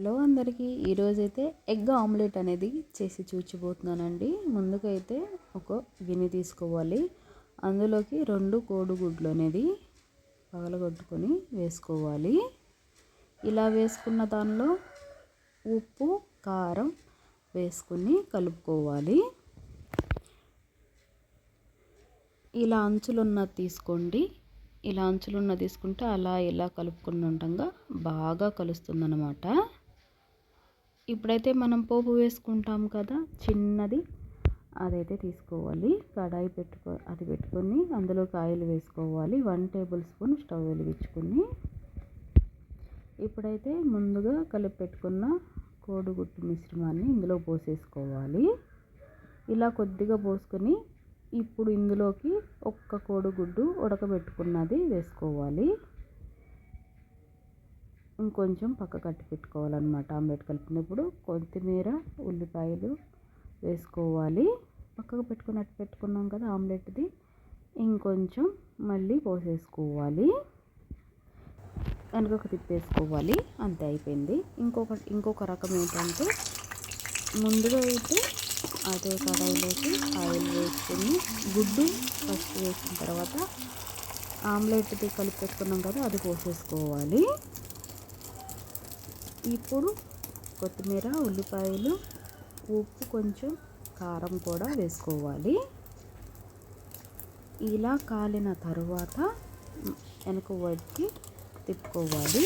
Hello అందరికీ ఈరోజైతే egg omelette అనేది చేసి చూచిపోతున్నానండి. ముందుకైతే ఒక గిన్నె తీసుకోవాలి. అందులోకి రెండు కోడిగుడ్లు అనేది పగలగొట్టుకొని వేసుకోవాలి. ఇలా వేసుకున్న దానిలో ఉప్పు కారం వేసుకుని కలుపుకోవాలి. ఇలా అంచులున్న తీసుకోండి. ఇలా అంచులున్న తీసుకుంటే అలా ఇలా కలుపుకుని ఉండగా బాగా కలుస్తుందన్నమాట. ఇప్పుడైతే మనం పోపు వేసుకుంటాం కదా చిన్నది. అదైతే తీసుకోవాలి. కడాయి పెట్టుకో అది పెట్టుకొని అందులో కాయలు వేసుకోవాలి. వన్ టేబుల్ స్పూన్ స్టవ్ వెలిగించుకొని. ఇప్పుడైతే ముందుగా కలిపి పెట్టుకున్న కోడిగుడ్డు మిశ్రమాన్ని ఇందులో పోసేసుకోవాలి. ఇలా కొద్దిగా పోసుకొని ఇప్పుడు ఇందులోకి ఒక్క కోడిగుడ్డు ఉడకబెట్టుకున్నది వేసుకోవాలి. ఇంకొంచెం పక్క కట్టి పెట్టుకోవాలన్నమాట. ఆమ్లెట్ కలిపినప్పుడు కొత్తిమీర ఉల్లిపాయలు వేసుకోవాలి. పక్కకు పెట్టుకున్నట్టు పెట్టుకున్నాం కదా ఆమ్లెట్ది. ఇంకొంచెం మళ్ళీ పోసేసుకోవాలి. వెనకకు తిప్పేసుకోవాలి. అంతే అయిపోయింది. ఇంకొక ఇంకొక రకం ఏంటంటే ముందుగా అయితే అదే కడాయిలోకి ఆయిల్ వేసుకొని గుడ్డు ఫస్ట్ వేసిన తర్వాత ఆమ్లెట్ది కలిపి పెట్టుకున్నాం కదా అది పోసేసుకోవాలి. ఇప్పుడు కొత్తిమీర ఉల్లిపాయలు ఉప్పు కొంచెం కారం కూడా వేసుకోవాలి. ఇలా కాలిన తరువాత వెనక వైపుకి తిప్పుకోవాలి.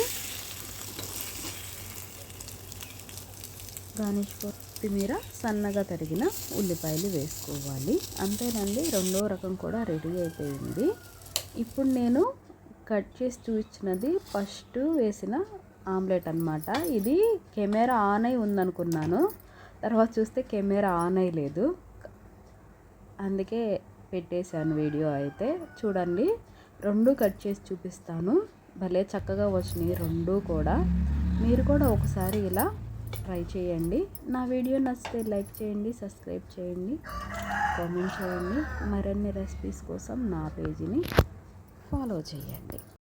గార్నిష్ కొత్తిమీర సన్నగా తరిగిన ఉల్లిపాయలు వేసుకోవాలి. అంతేనండి రెండో రకం కూడా రెడీ అయిపోయింది. ఇప్పుడు నేను కట్ చేసి చూపించినది ఫస్ట్ వేసిన ఆమ్లెట్ అనమాట ఇది కెమెరా ఆన్ అయి ఉందనుకున్నాను. తర్వాత చూస్తే కెమెరా ఆన్ అయ్యలేదు అందుకే పెట్టేశాను వీడియో అయితే. చూడండి రెండు కట్ చేసి చూపిస్తాను. భలే చక్కగా వచ్చినాయి రెండు కూడా. మీరు కూడా ఒకసారి ఇలా ట్రై చేయండి. నా వీడియో నచ్చితే లైక్ చేయండి సబ్స్క్రైబ్ చేయండి కామెంట్ చేయండి. మరిన్ని రెసిపీస్ కోసం నా పేజీని ఫాలో చేయండి.